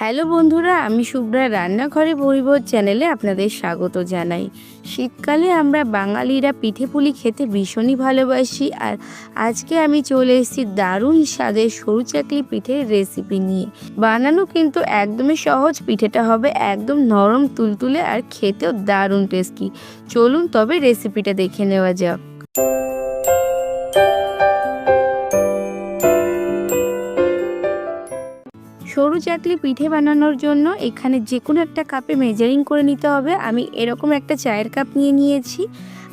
Hello বন্ধুরা, আমি শুভ্রা রান্নাঘরে পরিবোধ চ্যানেলে আপনাদের স্বাগত জানাই। শীতকালে আমরা বাঙালিরা পিঠে পুলি খেতে ভীষণই ভালোবাসি আর আজকে আমি চলে এসেছি দারুণ স্বাদের সরু চাকলি পিঠের রেসিপি নিয়ে। বানানো কিন্তু একদমই সহজ, পিঠেটা হবে একদম নরম, তুলতুলে আর খেতেও দারুণ টেস্টি চলুন তবে রেসিপিটা দেখে নেওয়া যাক। চাকলি পিঠে বানানোর জন্য এখানে যে কোনো একটা কাপে মেজারিং করে নিতে হবে। আমি এরকম একটা চায়ের কাপ নিয়ে নিয়েছি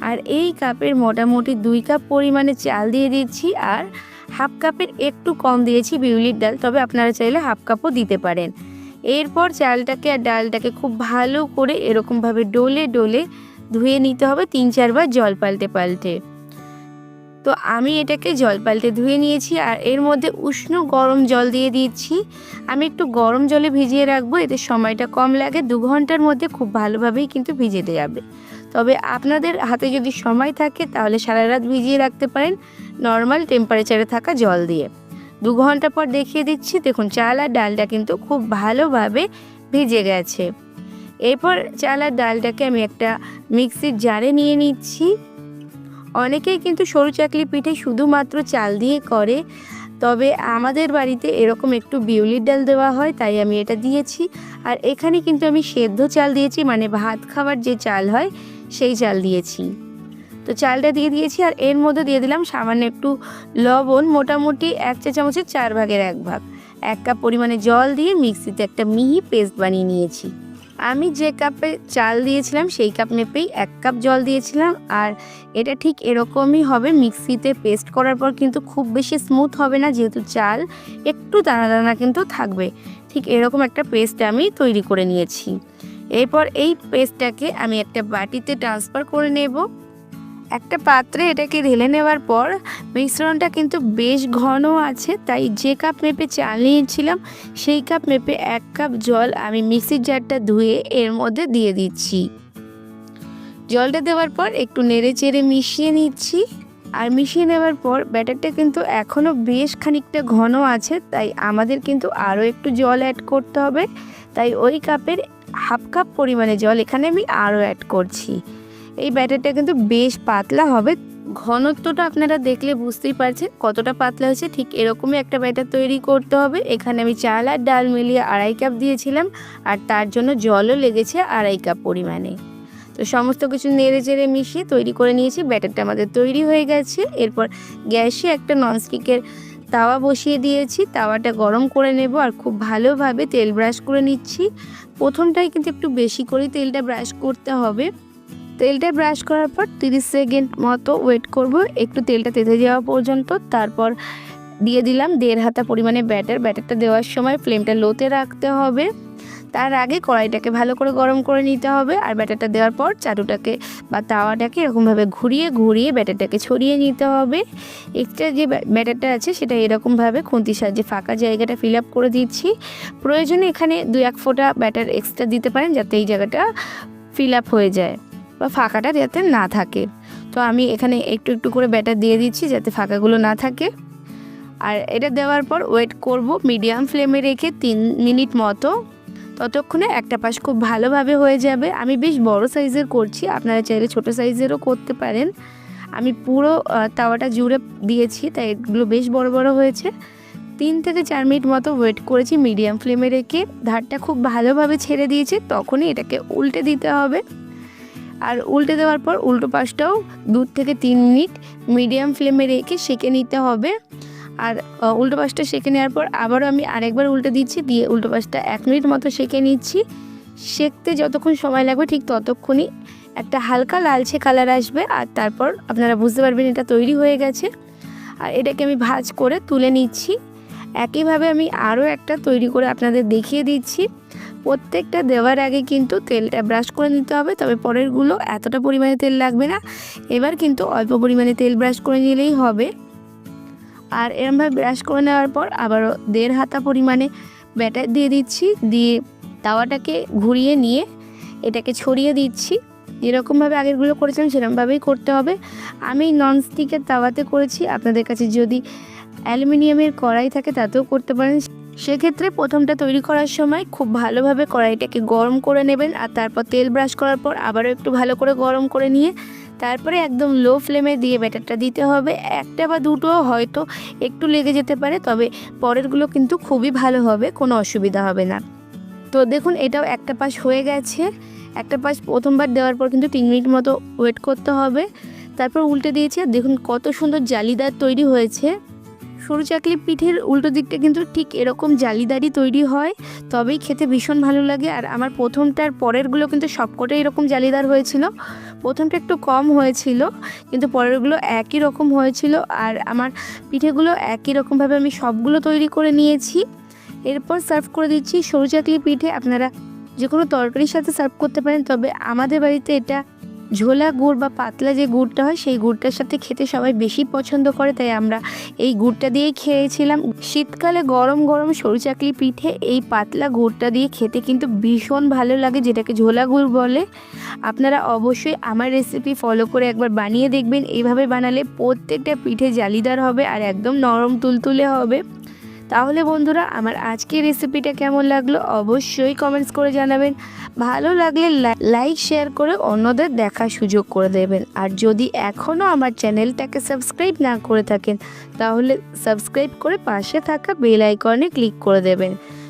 আর এই কাপের মোটামুটি দুই কাপ পরিমাণে চাল দিয়ে দিচ্ছি আর হাফ কাপের একটু কম দিয়েছি বিউলির ডাল, তবে আপনারা চাইলে হাফ কাপও দিতে পারেন। এরপর চালটাকে আর ডালটাকে খুব ভালো করে এরকমভাবে ডলে ডলে ধুয়ে নিতে হবে, তিন চারবার জল পাল্টে পাল্টে। তো আমি এটাকে জল পাল্টে ধুয়ে নিয়েছি আর এর মধ্যে উষ্ণ গরম জল দিয়ে দিচ্ছি। আমি একটু গরম জলে ভিজিয়ে রাখব, এতে সময়টা কম লাগে, দু ঘণ্টার মধ্যে খুব ভালোভাবেই কিন্তু ভিজে যাবে। তবে আপনাদের হাতে যদি সময় থাকে, তাহলে সারা রাত ভিজিয়ে রাখতে পারেন নর্মাল টেম্পারেচারে থাকা জল দিয়ে। দু ঘণ্টা পর দেখিয়ে দিচ্ছি, দেখুন চাল আর ডালটা কিন্তু খুব ভালোভাবে ভিজে গেছে। এরপর চাল আর ডালটাকে আমি একটা মিক্সির জারে নিয়ে নিচ্ছি। অনেকেই কিন্তু সরু চাকলি পিঠে শুধুমাত্র চাল দিয়ে করে, তবে আমাদের বাড়িতে এরকম একটু বিউলির ডাল দেওয়া হয়, তাই আমি এটা দিয়েছি। আর এখানে কিন্তু আমি সেদ্ধ চাল দিয়েছি মানে ভাত খাবার যে চাল হয়, সেই চাল দিয়েছি। তো চালটা দিয়ে দিয়েছি, আর এর মধ্যে দিয়ে দিলাম সামান্য একটু লবণ, মোটামুটি এক চা চামচের চার ভাগের এক ভাগ। এক কাপ পরিমাণে জল দিয়ে মিক্সিতে একটা মিহি পেস্ট বানিয়ে নিয়েছি। আমি যে কাপে চাল দিয়েছিলাম, সেই কাপ নেপেই এক কাপ জল দিয়েছিলাম। আর এটা ঠিক এরকমই হবে, মিক্সিতে পেস্ট করার পর কিন্তু খুব বেশি স্মুথ হবে না, যেহেতু চাল একটু দানা দানা কিন্তু থাকবে। ঠিক এরকম একটা পেস্ট আমি তৈরি করে নিয়েছি। এরপর এই পেস্টটাকে আমি একটা বাটিতে ট্রান্সফার করে নেব। একটা পাত্রে এটাকে ঢেলে নেওয়ার পর মিশ্রণটা কিন্তু বেশ ঘন আছে, তাই যে কাপ মেপে চাল নিয়েছিলাম সেই কাপ মেপে এক কাপ জল আমি মিক্সির জারটা ধুয়ে এর মধ্যে দিয়ে দিচ্ছি। জলটা দেওয়ার পর একটু নেড়ে চেড়ে মিশিয়ে নিচ্ছি আর মিশিয়ে নেওয়ার পর ব্যাটারটা কিন্তু এখনও বেশ খানিকটা ঘন আছে, তাই আমাদের কিন্তু আরও একটু জল অ্যাড করতে হবে। তাই ওই কাপের হাফ কাপ পরিমাণে জল এখানে আমি আরও অ্যাড করছি। এই ব্যাটারটা কিন্তু বেশ পাতলা হবে। ঘনত্বটা আপনারা দেখলে বুঝতেই পারছেন কতটা পাতলা হয়েছে। ঠিক এরকমই একটা ব্যাটার তৈরি করতে হবে। এখানে আমি চাল আর ডাল মিলিয়ে আড়াই কাপ দিয়েছিলাম আর তার জন্য জলও লেগেছে আড়াই কাপ পরিমাণে। তো সমস্ত কিছু নেড়ে চেড়ে মিশিয়ে তৈরি করে নিয়েছি। ব্যাটারটা আমাদের তৈরি হয়ে গেছে। এরপর গ্যাসে একটা ননস্টিকের তাওয়া বসিয়ে দিয়েছি। তাওয়াটা গরম করে নেব আর খুব ভালোভাবে তেল ব্রাশ করে নিচ্ছি। প্রথমটাই কিন্তু একটু বেশি করে তেলটা ব্রাশ করতে হবে। তেলটা ব্রাশ করার পর তিরিশ সেকেন্ড মতো ওয়েট করব। একটু তেলটা তেতে যাওয়া পর্যন্ত, তারপর দিয়ে দিলাম দেড় হাতা পরিমাণে ব্যাটার ব্যাটারটা দেওয়ার সময় ফ্লেমটা লোতে রাখতে হবে। তার আগে কড়াইটাকে ভালো করে গরম করে নিতে হবে। আর ব্যাটারটা দেওয়ার পর চাটুটাকে বা তাওয়াটাকে এরকমভাবে ঘুরিয়ে ঘুরিয়ে ব্যাটারটাকে ছড়িয়ে নিতে হবে। এক্সট্রা যে ব্যাটারটা আছে, সেটা এরকমভাবে খুন্তির সাহায্যে ফাঁকা জায়গাটা ফিল আপ করে দিচ্ছি। প্রয়োজনে এখানে দু এক ফোঁটা ব্যাটার এক্সট্রা দিতে পারেন, যাতে এই জায়গাটা ফিল আপ হয়ে যায়। বা ফাঁকাটা যাতে না থাকে। তো আমি এখানে একটু একটু করে ব্যাটার দিয়ে দিচ্ছি যাতে ফাঁকাগুলো না থাকে। আর এটা দেওয়ার পর ওয়েট করব মিডিয়াম ফ্লেমে রেখে তিন মিনিট মতো। ততক্ষণে একটা পাশ খুব ভালোভাবে হয়ে যাবে। আমি বেশ বড় সাইজের করছি, আপনারা চাইলে ছোট সাইজেরও করতে পারেন। আমি পুরো তাওয়াটা জুড়ে দিয়েছি, তাই এগুলো বেশ বড় বড় হয়েছে। তিন থেকে চার মিনিট মতো ওয়েট করেছি মিডিয়াম ফ্লেমে রেখে। ধারটা খুব ভালোভাবে ছেড়ে দিয়েছে, তখনই এটাকে উল্টে দিতে হবে। আর উল্টে দেওয়ার পর উল্টো পাশটাও দু থেকে তিন মিনিট মিডিয়াম ফ্লেমে রেখে সেঁকে নিতে হবে। আর উল্টো পাশটা সেঁকে নেওয়ার পর আবারও আমি আরেকবার উল্টে দিচ্ছি, দিয়ে উল্টো পাশটা এক মিনিট মতো সেঁকে নিচ্ছি। সেঁকতে যতক্ষণ সময় লাগবে ঠিক ততক্ষণই একটা হালকা লালচে কালার আসবে, আর তারপর আপনারা বুঝতে পারবেন এটা তৈরি হয়ে গেছে। আর এটাকে আমি ভাজ করে তুলে নিচ্ছি। একইভাবে আমি আরও একটা তৈরি করে আপনাদের দেখিয়ে দিচ্ছি। প্রত্যেকটা দেওয়ার আগে কিন্তু তেলটা ব্রাশ করে নিতে হবে, তবে পরেরগুলো এতটা পরিমাণে তেল লাগবে না। এবার কিন্তু অল্প পরিমাণে তেল ব্রাশ করে নিলেই হবে। আর এরমভাবে ব্রাশ করে নেওয়ার পর আবারও দেড় হাতা পরিমাণে ব্যাটার দিয়ে দিচ্ছি, দিয়ে তাওয়াটাকে ঘুরিয়ে নিয়ে এটাকে ছড়িয়ে দিচ্ছি। যেরকমভাবে আগেরগুলো করেছিলাম, সেরকমভাবেই করতে হবে। আমি ননস্টিকের তাওয়াতে করেছি, আপনাদের কাছে যদি অ্যালুমিনিয়ামের কড়াই থাকে তাতেও করতে পারেন। সেক্ষেত্রে প্রথমটা তৈরি করার সময় খুব ভালোভাবে কড়াইটাকে গরম করে নেবেন আর তারপর তেল ব্রাশ করার পর আবারও একটু ভালো করে গরম করে নিয়ে তারপরে একদম লো ফ্লেমে দিয়ে ব্যাটারটা দিতে হবে। একটা বা দুটো হয়তো একটু লেগে যেতে পারে, তবে পরেরগুলো কিন্তু খুবই ভালো হবে, কোনো অসুবিধা হবে না। তো দেখুন, এটাও একটা পাশ হয়ে গেছে। একটা পাশ প্রথমবার দেওয়ার পর কিন্তু তিন মিনিট মতো ওয়েট করতে হবে। তারপর উল্টে দিয়েছি, আর দেখুন কত সুন্দর জালিদার তৈরি হয়েছে। সরু চাকলি পিঠের উল্টো দিকটা কিন্তু ঠিক এরকম জালিদারই তৈরি হয়, তবেই খেতে ভীষণ ভালো লাগে। আর আমার প্রথমটার পরেরগুলো কিন্তু সবকটাই এরকম জালিদার হয়েছিল। প্রথমটা একটু কম হয়েছিল, কিন্তু পরেরগুলো একই রকম হয়েছিল। আর আমার পিঠেগুলো একই রকমভাবে আমি সবগুলো তৈরি করে নিয়েছি। এরপর সার্ভ করে দিচ্ছি সরু চাকলি পিঠে। আপনারা যে কোনো তরকারির সাথে সার্ভ করতে পারেন, তবে আমাদের বাড়িতে এটা ঝোলা গুড় বা পাতলা যে গুড়টা হয়, সেই গুড়টার সাথে খেতে সবাই বেশি পছন্দ করে, তাই আমরা এই গুড়টা দিয়েই খেয়েছিলাম। শীতকালে গরম গরম সরু চাকলি পিঠে এই পাতলা গুড়টা দিয়ে খেতে কিন্তু ভীষণ ভালো লাগে, যেটাকে ঝোলা গুড় বলে। আপনারা অবশ্যই আমার রেসিপি ফলো করে একবার বানিয়ে দেখবেন। এইভাবে বানালে প্রত্যেকটা পিঠে জালিদার হবে আর একদম নরম তুলতুলে হবে। তাহলে বন্ধুরা আমার আজকের রেসিপিটা কেমন লাগল অবশ্যই কমেন্টস করে জানাবেন। ভালো লাগলে লাইক শেয়ার করে অন্যদের দেখার সুযোগ করে দেবেন। আর যদি এখনও আমার চ্যানেলটাকে সাবস্ক্রাইব না করে থাকেন, তাহলে সাবস্ক্রাইব করে পাশে থাকা বেল আইকনে ক্লিক করে দেবেন।